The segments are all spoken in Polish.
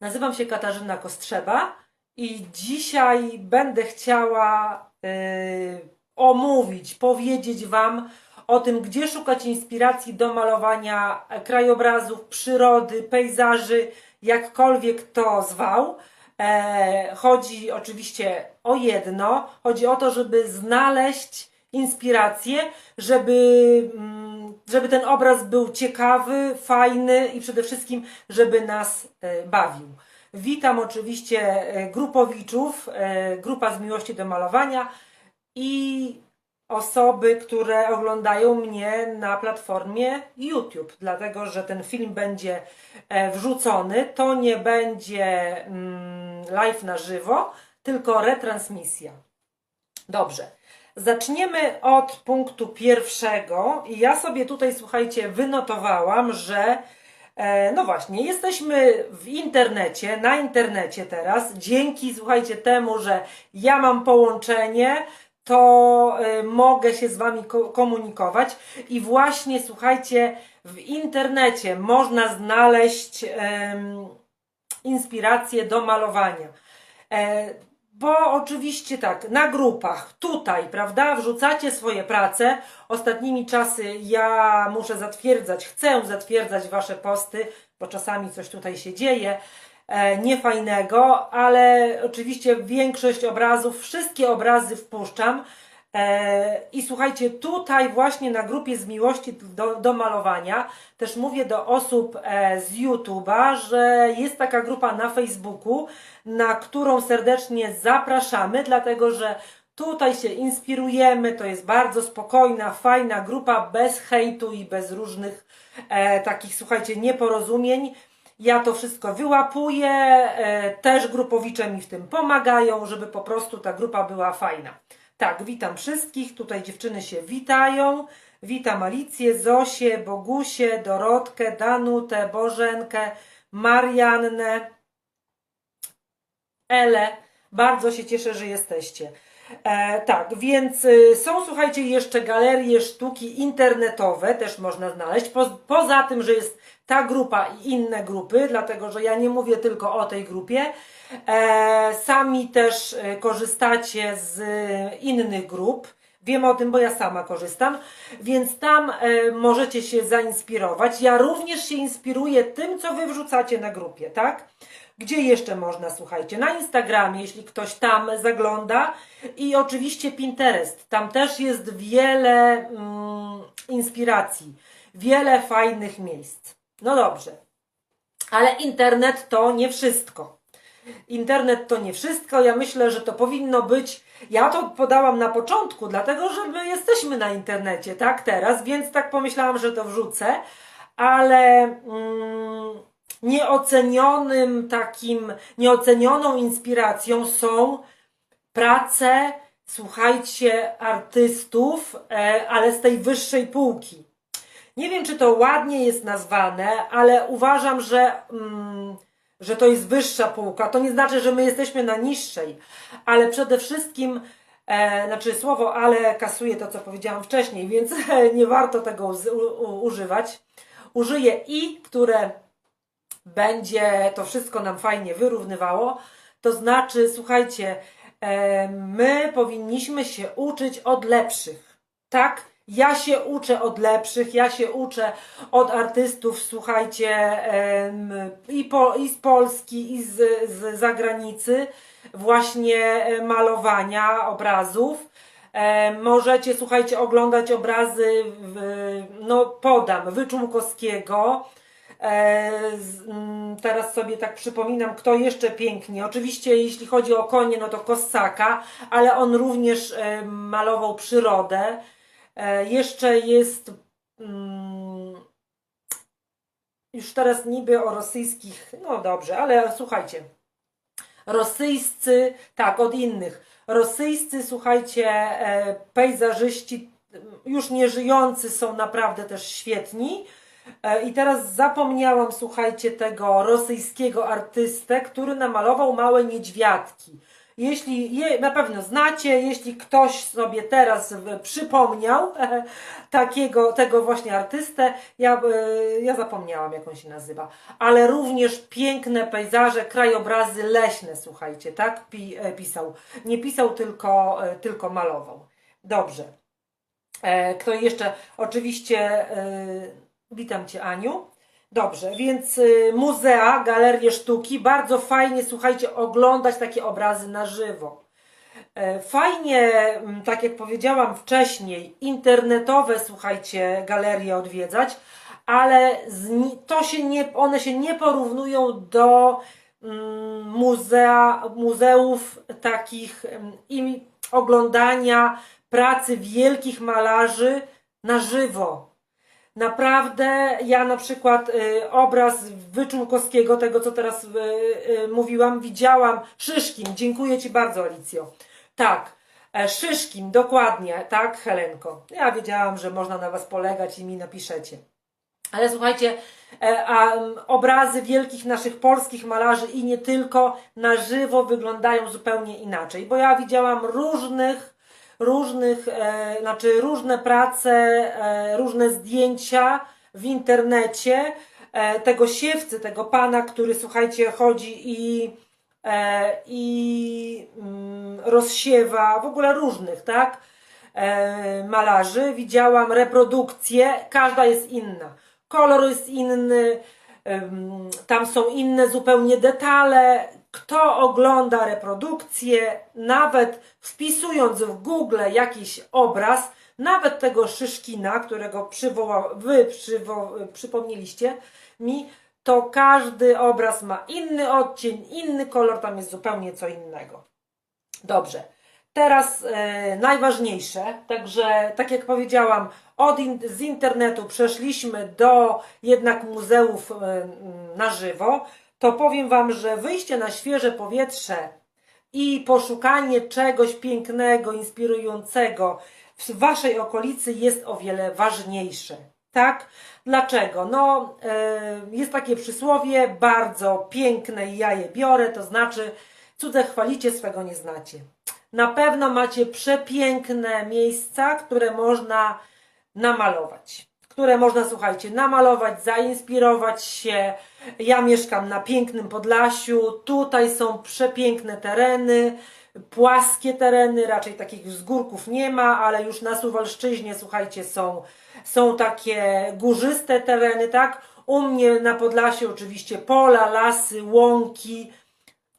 Nazywam się Katarzyna Kostrzeba i dzisiaj będę chciała yy, omówić, powiedzieć Wam o tym, gdzie szukać inspiracji do malowania krajobrazów, przyrody, pejzaży, jakkolwiek to zwał. E, chodzi oczywiście o jedno, chodzi o to, żeby znaleźć inspirację, żeby, mm, żeby ten obraz był ciekawy, fajny i przede wszystkim, żeby nas e, bawił. Witam oczywiście e, grupowiczów, e, grupa z miłości do malowania i osoby, które oglądają mnie na platformie YouTube, dlatego że ten film będzie wrzucony. To nie będzie mm, live na żywo, tylko retransmisja. Dobrze. Zaczniemy od punktu pierwszego. I ja sobie tutaj, słuchajcie, wynotowałam, że e, no właśnie, jesteśmy w internecie, na internecie teraz. Dzięki, słuchajcie, temu, że ja mam połączenie, to e, mogę się z Wami ko- komunikować. I właśnie, słuchajcie, w internecie można znaleźć em, inspirację do malowania. Bo oczywiście tak, na grupach, tutaj, prawda, wrzucacie swoje prace. Ostatnimi czasy ja muszę zatwierdzać, chcę zatwierdzać wasze posty, bo czasami coś tutaj się dzieje e, niefajnego, ale oczywiście większość obrazów, wszystkie obrazy wpuszczam. E, I słuchajcie, tutaj właśnie na grupie z miłości do, do malowania też mówię do osób e, z YouTube'a, że jest taka grupa na Facebooku, na którą serdecznie zapraszamy, dlatego że tutaj się inspirujemy. To jest bardzo spokojna, fajna grupa, bez hejtu i bez różnych e, takich, słuchajcie, nieporozumień. Ja to wszystko wyłapuję, e, też grupowicze mi w tym pomagają, żeby po prostu ta grupa była fajna. Tak, witam wszystkich. Tutaj dziewczyny się witają. Witam Alicję, Zosię, Bogusię, Dorotkę, Danutę, Bożenkę, Mariannę, Ele. Bardzo się cieszę, że jesteście. E, tak, więc y, są, słuchajcie, jeszcze galerie sztuki internetowe, też można znaleźć. Po, poza tym, że jest ta grupa i inne grupy, dlatego że ja nie mówię tylko o tej grupie. E, sami też e, korzystacie z innych grup. Wiem o tym, bo ja sama korzystam, więc tam e, możecie się zainspirować. Ja również się inspiruję tym, co wy wrzucacie na grupie, tak? Gdzie jeszcze można, słuchajcie? Na Instagramie, jeśli ktoś tam zagląda. I oczywiście Pinterest. Tam też jest wiele mm, inspiracji, wiele fajnych miejsc. No dobrze. Ale internet to nie wszystko. Internet to nie wszystko. Ja myślę, że to powinno być. Ja to podałam na początku, dlatego że my jesteśmy na internecie, tak, teraz, więc tak pomyślałam, że to wrzucę, ale mm, nieocenionym takim, nieocenioną inspiracją są prace, słuchajcie, artystów, e, ale z tej wyższej półki. Nie wiem, czy to ładnie jest nazwane, ale uważam, że, mm, że to jest wyższa półka. To nie znaczy, że my jesteśmy na niższej, ale przede wszystkim, e, znaczy słowo ale kasuje to, co powiedziałam wcześniej, więc nie warto tego u, u, używać. Użyję i, które będzie to wszystko nam fajnie wyrównywało. To znaczy, słuchajcie, e, my powinniśmy się uczyć od lepszych. Tak? Ja się uczę od lepszych, ja się uczę od artystów, słuchajcie, i, po, i z Polski, i z, z zagranicy, właśnie e, malowania obrazów. E, możecie, słuchajcie, oglądać obrazy, w, no podam, Wyczółkowskiego. E, mm, teraz sobie tak przypominam, kto jeszcze pięknie. Oczywiście, jeśli chodzi o konie, no to Kossaka, ale on również malował przyrodę. E, jeszcze jest. Mm, już teraz niby o rosyjskich. No dobrze, ale słuchajcie. Rosyjscy, tak, od innych. Rosyjscy, słuchajcie, e, pejzażyści, już nieżyjący są naprawdę też świetni. E, I teraz zapomniałam, słuchajcie, tego rosyjskiego artystę, który namalował małe niedźwiadki. Jeśli je na pewno znacie, jeśli ktoś sobie teraz przypomniał takiego, tego właśnie artystę, ja, e, ja zapomniałam jak on się nazywa, ale również piękne pejzaże, krajobrazy leśne, słuchajcie, tak e, pisał. Nie pisał, tylko, e, tylko malował. Dobrze. Kto jeszcze? Oczywiście witam Cię Aniu. Dobrze, więc y, muzea, galerie sztuki, bardzo fajnie, słuchajcie, oglądać takie obrazy na żywo. E, Fajnie, tak jak powiedziałam wcześniej, internetowe, słuchajcie, galerie odwiedzać, ale to się nie, one się nie porównują do muzea, muzeów takich i oglądania pracy wielkich malarzy na żywo. Naprawdę, ja na przykład y, obraz Wyczółkowskiego, tego co teraz y, y, mówiłam, widziałam. Szyszkin, dziękuję Ci bardzo, Alicjo. Tak, e, Szyszkin, dokładnie, tak, Helenko. Ja wiedziałam, że można na Was polegać i mi napiszecie. Ale słuchajcie, e, a, obrazy wielkich naszych polskich malarzy i nie tylko na żywo wyglądają zupełnie inaczej, bo ja widziałam różnych, różnych, e, znaczy różne prace, e, różne zdjęcia w internecie e, tego siewcy, tego pana, który słuchajcie, chodzi i, i mm, rozsiewa, w ogóle różnych, tak? malarzy. Widziałam reprodukcję, każda jest inna. Kolor jest inny, tam są inne zupełnie detale. Kto ogląda reprodukcję, nawet wpisując w Google jakiś obraz, nawet tego Szyszkina, którego przywoła, wy przywo, przypomnieliście mi, to każdy obraz ma inny odcień, inny kolor, tam jest zupełnie co innego. Dobrze. Teraz e, najważniejsze, także tak jak powiedziałam, od in, z internetu przeszliśmy do jednak muzeów e, na żywo, to powiem Wam, że wyjście na świeże powietrze i poszukanie czegoś pięknego, inspirującego w Waszej okolicy jest o wiele ważniejsze. Tak? Dlaczego? No, e, jest takie przysłowie, bardzo piękne i ja je biorę, to znaczy cudze chwalicie, swego nie znacie. Na pewno macie przepiękne miejsca, które można namalować. Które można, słuchajcie, namalować, zainspirować się. Ja mieszkam na pięknym Podlasiu. Tutaj są przepiękne tereny, płaskie tereny, raczej takich wzgórków nie ma, ale już na Suwalszczyźnie, słuchajcie, są, są takie górzyste tereny, tak? U mnie na Podlasiu oczywiście pola, lasy, łąki,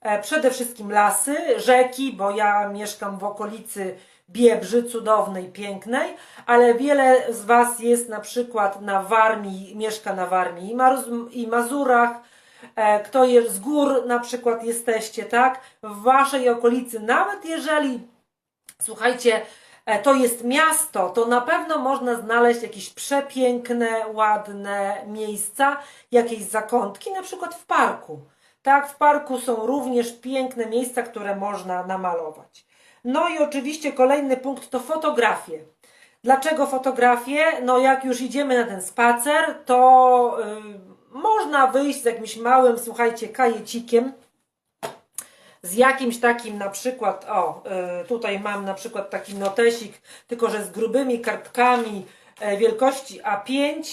E, Przede wszystkim lasy, rzeki, bo ja mieszkam w okolicy Biebrzy, cudownej, pięknej, ale wiele z Was jest na przykład na Warmii, mieszka na Warmii i, Mazurach. E, Kto jest z gór na przykład jesteście, tak? W Waszej okolicy, nawet jeżeli, słuchajcie, e, to jest miasto, to na pewno można znaleźć jakieś przepiękne, ładne miejsca, jakieś zakątki, na przykład w parku. Tak, w parku są również piękne miejsca, które można namalować. No i oczywiście kolejny punkt to fotografie. Dlaczego fotografie? No jak już idziemy na ten spacer, to y, można wyjść z jakimś małym, słuchajcie, kajecikiem, z jakimś takim na przykład, o, y, tutaj mam na przykład taki notesik, tylko że z grubymi kartkami e, wielkości A5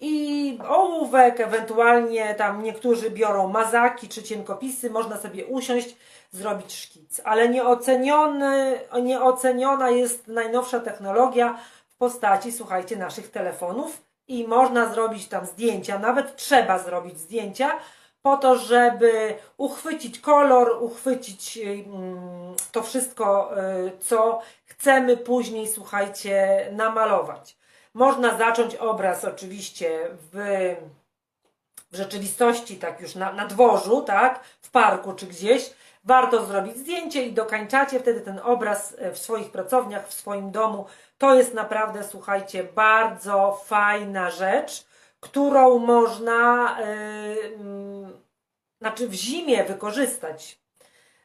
i ołówek, ewentualnie tam niektórzy biorą mazaki czy cienkopisy, można sobie usiąść, zrobić szkic. Ale nieoceniony, nieoceniona jest najnowsza technologia w postaci, słuchajcie, naszych telefonów i można zrobić tam zdjęcia, nawet trzeba zrobić zdjęcia, po to, żeby uchwycić kolor, uchwycić mm, to wszystko, y, co chcemy później, słuchajcie, namalować. Można zacząć obraz oczywiście w, w rzeczywistości, tak już na, na dworzu, tak, w parku czy gdzieś. Warto zrobić zdjęcie i dokańczacie wtedy ten obraz e, w swoich pracowniach, w swoim domu. To jest naprawdę, słuchajcie, bardzo fajna rzecz, którą można, yy, znaczy w zimie wykorzystać.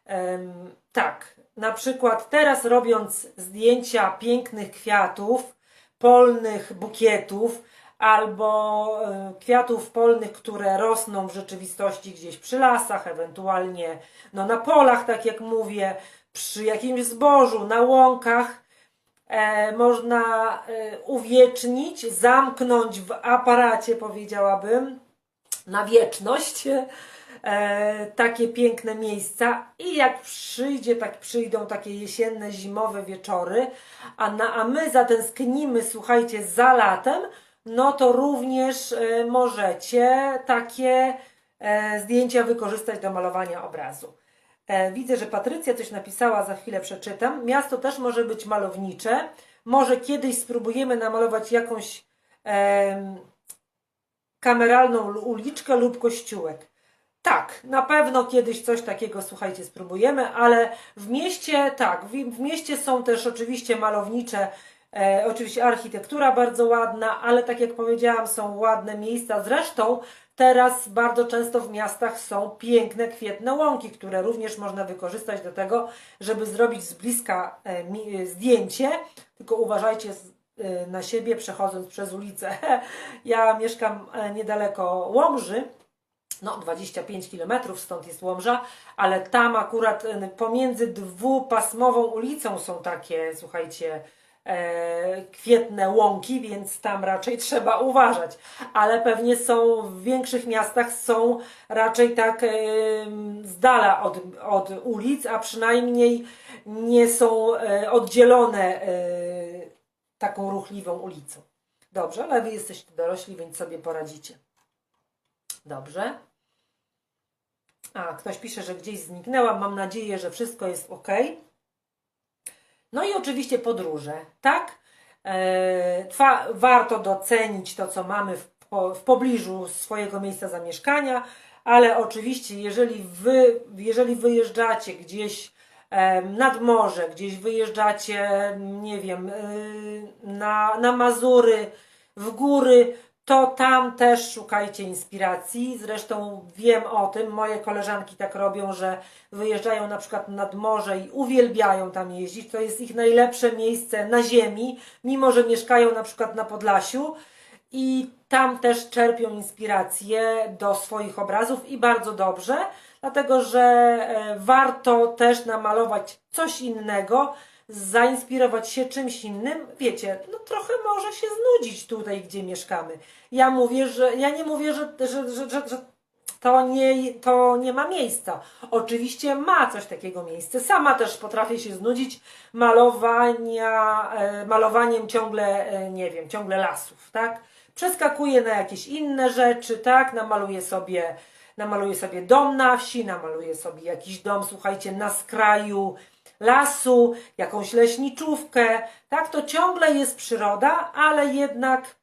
Em, tak, na przykład teraz robiąc zdjęcia pięknych kwiatów, polnych bukietów, albo e, kwiatów polnych, które rosną w rzeczywistości gdzieś przy lasach, ewentualnie no, na polach, tak jak mówię, przy jakimś zbożu, na łąkach. E, można e, uwiecznić, zamknąć w aparacie, powiedziałabym, na wieczność e, takie piękne miejsca i jak przyjdzie, tak przyjdą takie jesienne, zimowe wieczory, a, na, a my zatęsknimy, słuchajcie, za latem, no to również e, możecie takie e, zdjęcia wykorzystać do malowania obrazu. E, Widzę, że Patrycja coś napisała, za chwilę przeczytam. Miasto też może być malownicze. Może kiedyś spróbujemy namalować jakąś em, kameralną uliczkę lub kościółek. Tak, na pewno kiedyś coś takiego, słuchajcie, spróbujemy, ale w mieście, tak, w, w mieście są też oczywiście malownicze, e, oczywiście architektura bardzo ładna, ale tak jak powiedziałam, są ładne miejsca. Zresztą teraz bardzo często w miastach są piękne, kwietne łąki, które również można wykorzystać do tego, żeby zrobić z bliska e, mi, e, zdjęcie, tylko uważajcie z, e, na siebie przechodząc przez ulicę. Ja mieszkam e, niedaleko Łomży, no 25 km stąd jest Łomża, ale tam akurat e, pomiędzy dwupasmową ulicą są takie, słuchajcie, e, kwietne łąki, więc tam raczej trzeba uważać. Ale pewnie są w większych miastach są raczej tak e, z dala od, od ulic, a przynajmniej nie są e, oddzielone taką ruchliwą ulicą. Dobrze, ale wy jesteście dorośli, więc sobie poradzicie. Dobrze. A, ktoś pisze, że gdzieś zniknęłam. Mam nadzieję, że wszystko jest ok. No i oczywiście podróże, tak? E, warto docenić to, co mamy w, po, w pobliżu swojego miejsca zamieszkania, ale oczywiście, jeżeli wy, jeżeli wyjeżdżacie gdzieś em, nad morze, gdzieś wyjeżdżacie, nie wiem, y, na, na Mazury, w góry, to tam też szukajcie inspiracji. Zresztą wiem o tym, moje koleżanki tak robią, że wyjeżdżają na przykład nad morze i uwielbiają tam jeździć. To jest ich najlepsze miejsce na ziemi, mimo że mieszkają na przykład na Podlasiu i tam też czerpią inspirację do swoich obrazów i bardzo dobrze, dlatego że e, warto też namalować coś innego, zainspirować się czymś innym. Wiecie, no trochę może się znudzić tutaj, gdzie mieszkamy. Ja mówię, że ja nie mówię, że, że, że, że, że to nie, to nie ma miejsca. Oczywiście ma coś takiego miejsce. Sama też potrafię się znudzić malowania, e, malowaniem ciągle, e, nie wiem, ciągle lasów, tak? Przeskakuję na jakieś inne rzeczy, tak? Namaluję sobie, namaluję sobie dom na wsi, namaluję sobie jakiś dom, słuchajcie, na skraju lasu, jakąś leśniczówkę, tak? To ciągle jest przyroda, ale jednak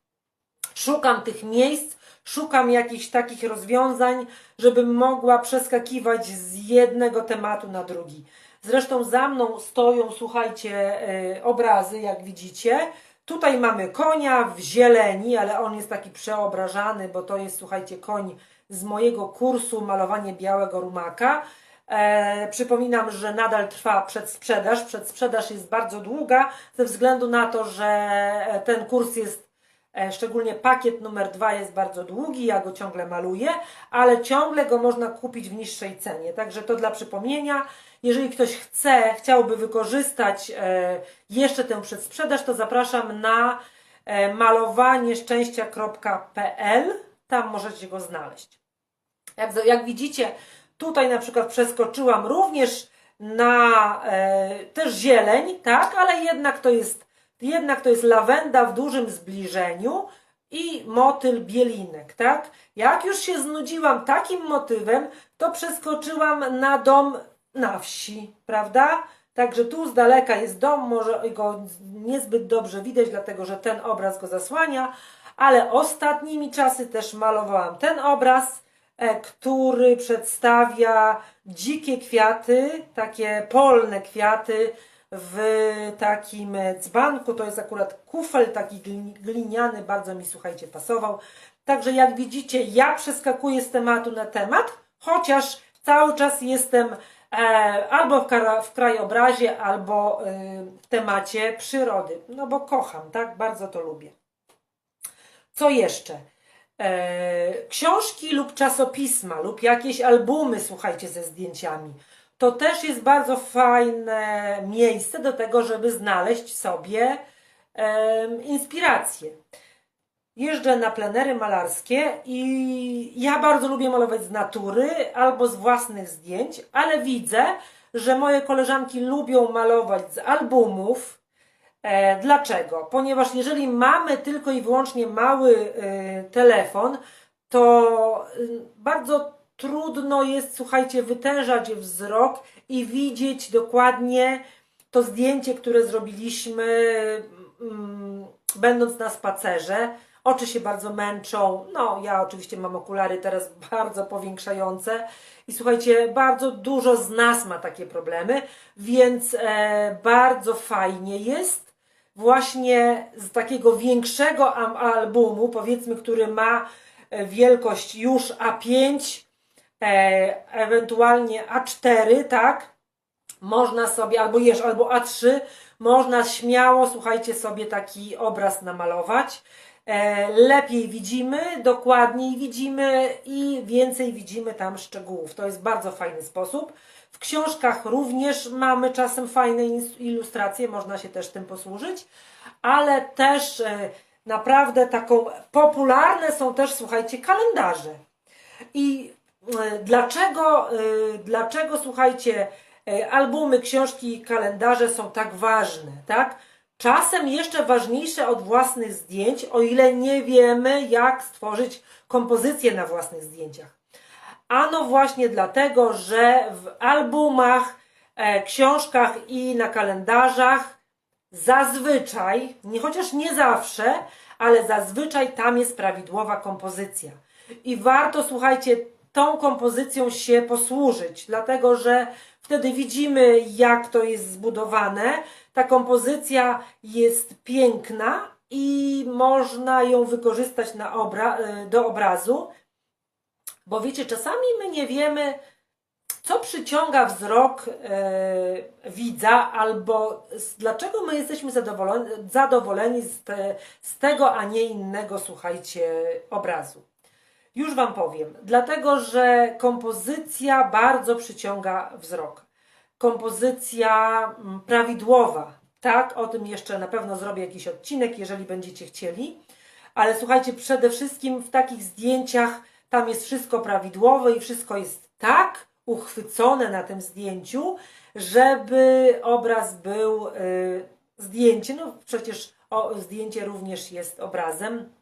szukam tych miejsc, szukam jakichś takich rozwiązań, żebym mogła przeskakiwać z jednego tematu na drugi. Zresztą za mną stoją, słuchajcie, e, obrazy, jak widzicie. Tutaj mamy konia w zieleni, ale on jest taki przeobrażany, bo to jest, słuchajcie, koń z mojego kursu malowanie białego rumaka. E, przypominam, że nadal trwa przedsprzedaż. Przedsprzedaż jest bardzo długa, ze względu na to, że e, ten kurs jest E, Szczególnie pakiet numer dwa jest bardzo długi, ja go ciągle maluję, ale ciągle go można kupić w niższej cenie. Także to dla przypomnienia. Jeżeli ktoś chce, chciałby wykorzystać e, jeszcze tę przedsprzedaż, to zapraszam na malowanieszczęścia.pl. Tam możecie go znaleźć. Jak, jak widzicie, tutaj na przykład przeskoczyłam również na e, też zieleń, tak, ale jednak to jest jednak to jest lawenda w dużym zbliżeniu i motyl bielinek, tak? Jak już się znudziłam takim motywem, to przeskoczyłam na dom na wsi, prawda? Także tu z daleka jest dom, może go niezbyt dobrze widać, dlatego że ten obraz go zasłania, ale ostatnimi czasy też malowałam ten obraz, który przedstawia dzikie kwiaty, takie polne kwiaty, w takim dzbanku. To jest akurat kufel taki glin- gliniany, bardzo mi słuchajcie pasował. Także jak widzicie, ja przeskakuję z tematu na temat, chociaż cały czas jestem e, albo w, krajobrazie, albo e, w temacie przyrody. No bo kocham, tak? Bardzo to lubię. Co jeszcze? E, książki lub czasopisma, lub jakieś albumy, słuchajcie, ze zdjęciami. To też jest bardzo fajne miejsce do tego, żeby znaleźć sobie inspirację. Jeżdżę na plenery malarskie i ja bardzo lubię malować z natury albo z własnych zdjęć, ale widzę, że moje koleżanki lubią malować z albumów. E, dlaczego? Ponieważ jeżeli mamy tylko i wyłącznie mały e, telefon, to y, bardzo trudno jest, słuchajcie, wytężać wzrok i widzieć dokładnie to zdjęcie, które zrobiliśmy, mm, będąc na spacerze. Oczy się bardzo męczą. No, ja oczywiście mam okulary teraz bardzo powiększające. I słuchajcie, bardzo dużo z nas ma takie problemy, więc e, bardzo fajnie jest właśnie z takiego większego albumu, powiedzmy, który ma e, wielkość już A5, e, ewentualnie A4, tak? Można sobie, albo jesz, albo A3, można śmiało, słuchajcie, sobie taki obraz namalować. E, lepiej widzimy, dokładniej widzimy i więcej widzimy tam szczegółów. To jest bardzo fajny sposób. W książkach również mamy czasem fajne ilustracje, można się też tym posłużyć, ale też e, naprawdę taką popularne są też, słuchajcie, kalendarze. I e, dlaczego, e, dlaczego słuchajcie, albumy, książki i kalendarze są tak ważne, tak? Czasem jeszcze ważniejsze od własnych zdjęć, o ile nie wiemy, jak stworzyć kompozycję na własnych zdjęciach. Ano właśnie dlatego, że w albumach, e, książkach i na kalendarzach zazwyczaj, nie chociaż nie zawsze, ale zazwyczaj tam jest prawidłowa kompozycja. I warto, słuchajcie, tą kompozycją się posłużyć, dlatego że wtedy widzimy, jak to jest zbudowane. Ta kompozycja jest piękna i można ją wykorzystać na obra- e, do obrazu. Bo wiecie, czasami my nie wiemy, co przyciąga wzrok e, widza, albo z, dlaczego my jesteśmy zadowoleni, zadowoleni z, te, z tego, a nie innego, słuchajcie, obrazu. Już Wam powiem, dlatego że kompozycja bardzo przyciąga wzrok. Kompozycja prawidłowa, tak? O tym jeszcze na pewno zrobię jakiś odcinek, jeżeli będziecie chcieli. Ale słuchajcie, przede wszystkim w takich zdjęciach tam jest wszystko prawidłowe i wszystko jest tak uchwycone na tym zdjęciu, żeby obraz był y, zdjęcie, no przecież o, zdjęcie również jest obrazem,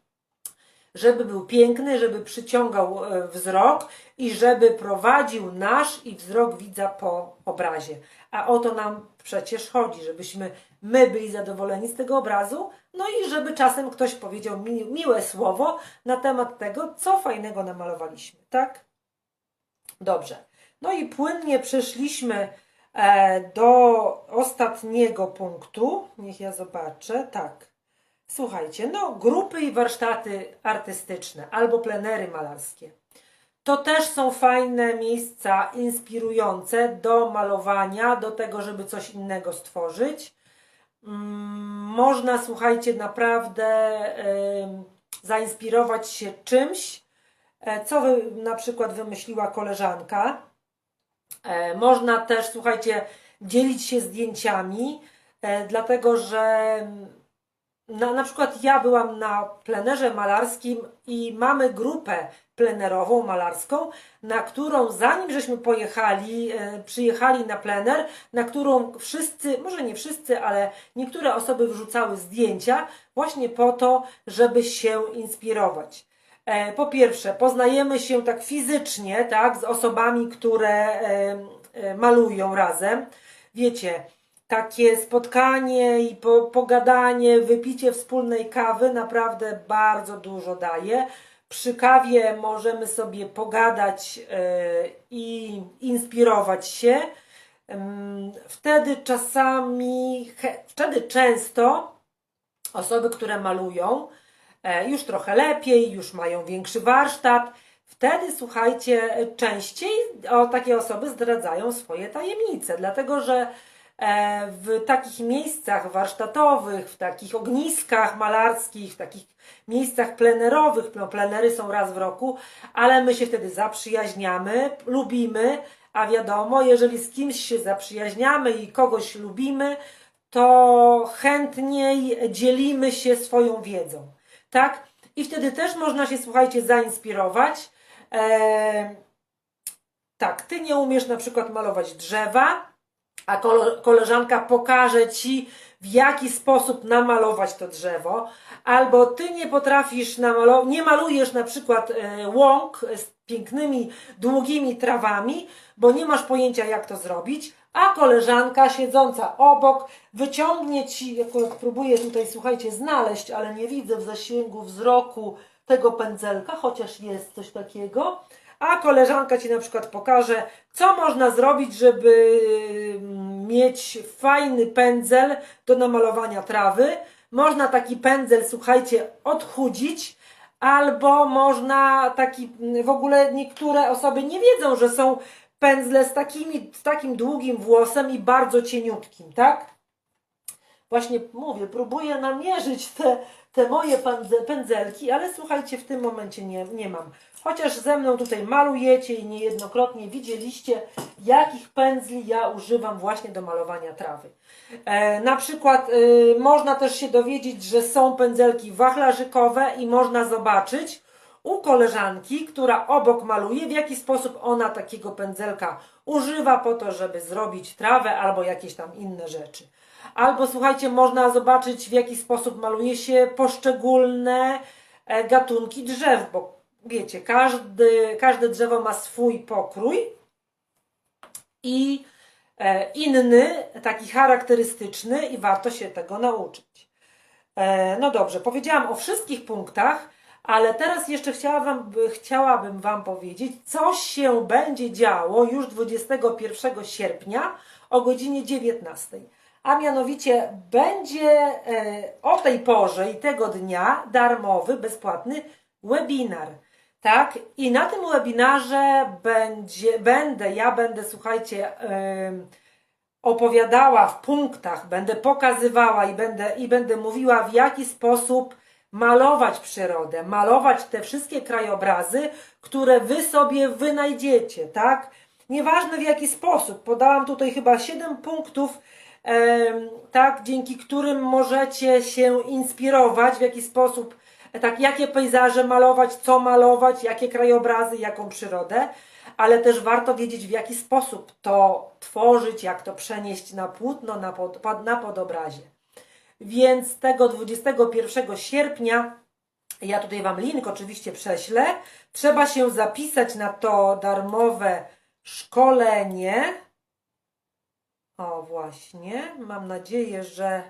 żeby był piękny, żeby przyciągał e, wzrok i żeby prowadził nasz i wzrok widza po obrazie. A o to nam przecież chodzi, żebyśmy my byli zadowoleni z tego obrazu, no i żeby czasem ktoś powiedział mi, miłe słowo na temat tego, co fajnego namalowaliśmy, tak? Dobrze. No i płynnie przeszliśmy e, do ostatniego punktu. Niech ja zobaczę. Tak. Słuchajcie, no grupy i warsztaty artystyczne albo plenery malarskie. To też są fajne miejsca inspirujące do malowania, do tego, żeby coś innego stworzyć. Można, słuchajcie, naprawdę zainspirować się czymś, e, co na przykład wymyśliła koleżanka. E, Można też, słuchajcie, dzielić się zdjęciami, e, dlatego że na, przykład ja byłam na plenerze malarskim i mamy grupę plenerową, malarską, na którą zanim żeśmy pojechali, e, przyjechali na plener, na którą wszyscy, może nie wszyscy, ale niektóre osoby wrzucały zdjęcia właśnie po to, żeby się inspirować. E, po pierwsze, poznajemy się tak fizycznie, tak, z osobami, które e, malują razem. Wiecie, takie spotkanie i po, pogadanie, wypicie wspólnej kawy naprawdę bardzo dużo daje. Przy kawie możemy sobie pogadać e, i inspirować się. Wtedy czasami, wtedy często osoby, które malują, e, już trochę lepiej, już mają większy warsztat. Wtedy, słuchajcie, częściej o takie osoby zdradzają swoje tajemnice, dlatego że w takich miejscach warsztatowych, w takich ogniskach malarskich, w takich miejscach plenerowych. No, plenery są raz w roku, ale my się wtedy zaprzyjaźniamy, lubimy, a wiadomo, jeżeli z kimś się zaprzyjaźniamy i kogoś lubimy, to chętniej dzielimy się swoją wiedzą. Tak? I wtedy też można się, słuchajcie, zainspirować. Eee, tak, ty nie umiesz na przykład malować drzewa, a kole- koleżanka pokaże ci, w jaki sposób namalować to drzewo, albo ty nie potrafisz namalować, nie malujesz na przykład e, łąk z pięknymi, długimi trawami, bo nie masz pojęcia, jak to zrobić, a koleżanka siedząca obok wyciągnie ci, akurat próbuję tutaj, słuchajcie, znaleźć, ale nie widzę w zasięgu wzroku tego pędzelka, chociaż jest coś takiego, a koleżanka ci na przykład pokaże, co można zrobić, żeby mm, mieć fajny pędzel do namalowania trawy. Można taki pędzel, słuchajcie, odchudzić, albo można taki, mm, w ogóle niektóre osoby nie wiedzą, że są pędzle z, takimi, z takim długim włosem i bardzo cieniutkim, tak? Właśnie mówię, próbuję namierzyć te, te moje pędze- pędzelki, ale słuchajcie, w tym momencie nie, nie mam. Chociaż ze mną tutaj malujecie i niejednokrotnie widzieliście, jakich pędzli ja używam właśnie do malowania trawy. E, na przykład y, można też się dowiedzieć, że są pędzelki wachlarzykowe i można zobaczyć u koleżanki, która obok maluje, w jaki sposób ona takiego pędzelka używa po to, żeby zrobić trawę albo jakieś tam inne rzeczy. Albo słuchajcie, można zobaczyć, w jaki sposób maluje się poszczególne e, gatunki drzew, bo wiecie, każdy, każde drzewo ma swój pokrój i e, inny, taki charakterystyczny i warto się tego nauczyć. E, no dobrze, powiedziałam o wszystkich punktach, ale teraz jeszcze chciałabym, chciałabym Wam powiedzieć, co się będzie działo już 21 sierpnia o godzinie 19. A mianowicie będzie e, o tej porze i tego dnia darmowy, bezpłatny webinar. Tak? I na tym webinarze będzie, będę, ja będę, słuchajcie, opowiadała w punktach, będę pokazywała i będę, i będę mówiła, w jaki sposób malować przyrodę, malować te wszystkie krajobrazy, które wy sobie wynajdziecie, tak? Nieważne w jaki sposób. Podałam tutaj chyba 7 punktów, tak, dzięki którym możecie się inspirować, w jaki sposób, tak, jakie pejzaże malować, co malować, jakie krajobrazy, jaką przyrodę, ale też warto wiedzieć, w jaki sposób to tworzyć, jak to przenieść na płótno, na, pod, na podobrazie. Więc tego 21 sierpnia, ja tutaj Wam link oczywiście prześlę, trzeba się zapisać na to darmowe szkolenie. O, właśnie. Mam nadzieję, że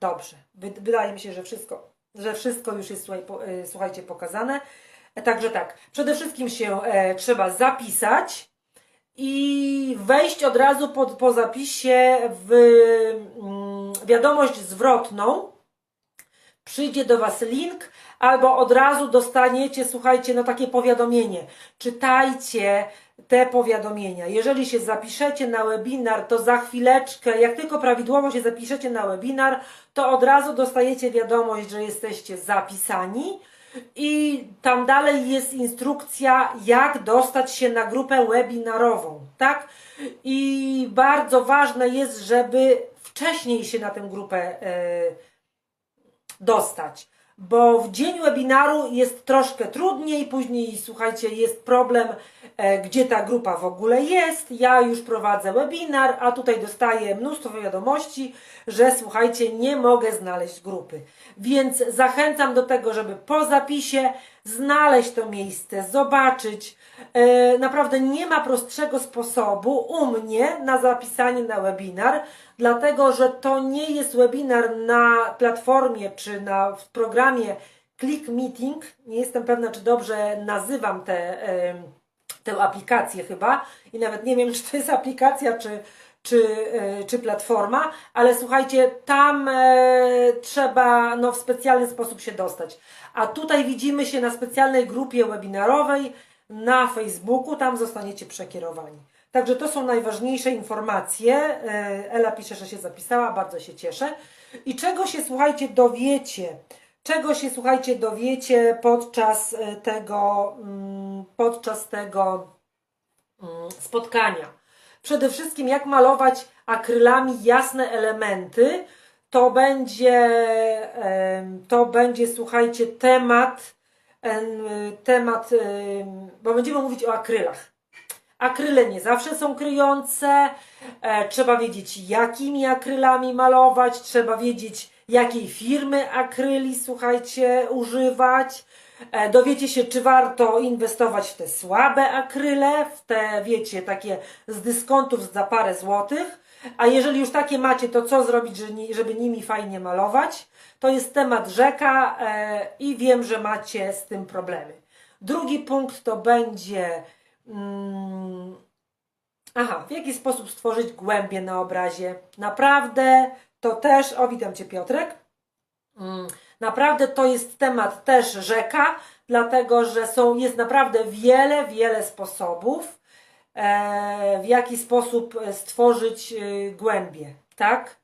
dobrze. Wy- Wydaje mi się, że wszystko, że wszystko już jest y, słuchajcie pokazane. E, Także tak, przede wszystkim się e, trzeba zapisać i wejść od razu po, po zapisie w mm, wiadomość zwrotną. Przyjdzie do Was link, albo od razu dostaniecie, słuchajcie, no takie powiadomienie. Czytajcie te powiadomienia. Jeżeli się zapiszecie na webinar, to za chwileczkę, jak tylko prawidłowo się zapiszecie na webinar, to od razu dostajecie wiadomość, że jesteście zapisani. I tam dalej jest instrukcja, jak dostać się na grupę webinarową, tak? I bardzo ważne jest, żeby wcześniej się na tę grupę e, dostać, bo w dzień webinaru jest troszkę trudniej, później słuchajcie, jest problem, e, gdzie ta grupa w ogóle jest. Ja już prowadzę webinar, a tutaj dostaję mnóstwo wiadomości, że słuchajcie, nie mogę znaleźć grupy. Więc zachęcam do tego, żeby po zapisie znaleźć to miejsce, zobaczyć. E, Naprawdę nie ma prostszego sposobu u mnie na zapisanie na webinar, dlatego że to nie jest webinar na platformie czy na w programie Click Meeting. Nie jestem pewna, czy dobrze nazywam te, em, tę aplikację chyba i nawet nie wiem, czy to jest aplikacja, czy, czy, e, czy platforma, ale słuchajcie, tam e, trzeba no, w specjalny sposób się dostać. A tutaj widzimy się na specjalnej grupie webinarowej, na Facebooku, tam zostaniecie przekierowani. Także to są najważniejsze informacje. E, Ela pisze, że się zapisała, bardzo się cieszę. I czego się, słuchajcie, dowiecie? Czego się, słuchajcie, dowiecie podczas tego, mm, podczas tego mm, spotkania? Przede wszystkim, jak malować akrylami jasne elementy. To będzie, to będzie, słuchajcie, temat, em, temat, em, bo będziemy mówić o akrylach. Akryle nie zawsze są kryjące. E, trzeba wiedzieć, jakimi akrylami malować. Trzeba wiedzieć, jakiej firmy akryli, słuchajcie, używać. E, dowiecie się, czy warto inwestować w te słabe akryle, w te, wiecie, takie z dyskontów za parę złotych. A jeżeli już takie macie, to co zrobić, żeby nimi fajnie malować? To jest temat rzeka e, i wiem, że macie z tym problemy. Drugi punkt to będzie. Mm, aha, w jaki sposób stworzyć głębię na obrazie? Naprawdę to też. O, witam Cię, Piotrek. Mm, Naprawdę to jest temat też rzeka, dlatego że są, jest naprawdę wiele, wiele sposobów, e, w jaki sposób e, stworzyć e, głębie, tak?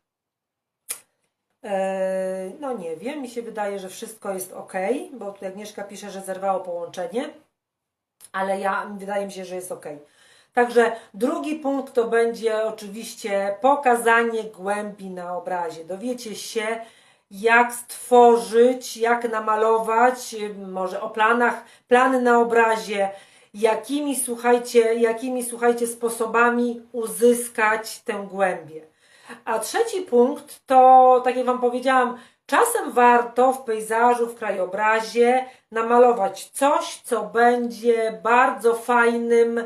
No nie wiem, mi się wydaje, że wszystko jest ok, bo tutaj Agnieszka pisze, że zerwało połączenie, ale ja, wydaje mi się, że jest ok. Także drugi punkt to będzie oczywiście pokazanie głębi na obrazie. Dowiecie się, jak stworzyć, jak namalować, może o planach, plany na obrazie, jakimi słuchajcie, jakimi słuchajcie sposobami uzyskać tę głębię. A trzeci punkt to, tak jak Wam powiedziałam, czasem warto w pejzażu, w krajobrazie namalować coś, co będzie bardzo fajnym e,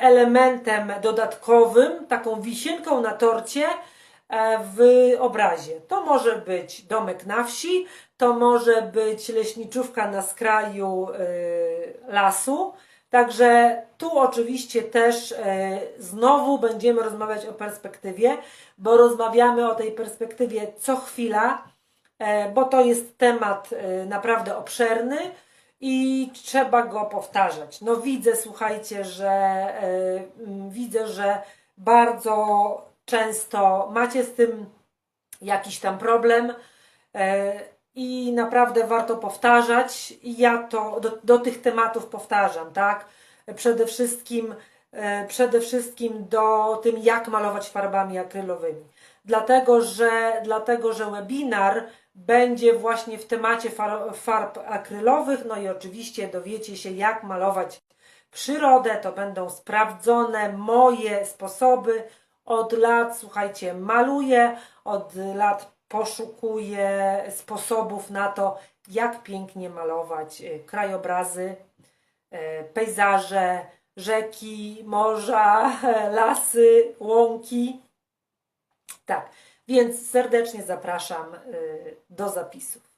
elementem dodatkowym, taką wisienką na torcie w obrazie. To może być domek na wsi, to może być leśniczówka na skraju e, lasu. Także tu oczywiście też e, znowu będziemy rozmawiać o perspektywie, bo rozmawiamy o tej perspektywie co chwila, e, bo to jest temat e, naprawdę obszerny i trzeba go powtarzać. No widzę, słuchajcie, że e, widzę, że bardzo często macie z tym jakiś tam problem e, i naprawdę warto powtarzać. Ja to do, do tych tematów powtarzam, tak? Przede wszystkim, e, przede wszystkim do tym, jak malować farbami akrylowymi. Dlatego, że, dlatego, że webinar będzie właśnie w temacie far, farb akrylowych, no i oczywiście dowiecie się, jak malować przyrodę. To będą sprawdzone moje sposoby. Od lat, słuchajcie, maluję, od lat poszukuję sposobów na to, jak pięknie malować y, krajobrazy, e, pejzaże, rzeki, morza, lasy, łąki. Tak, więc serdecznie zapraszam y, do zapisów.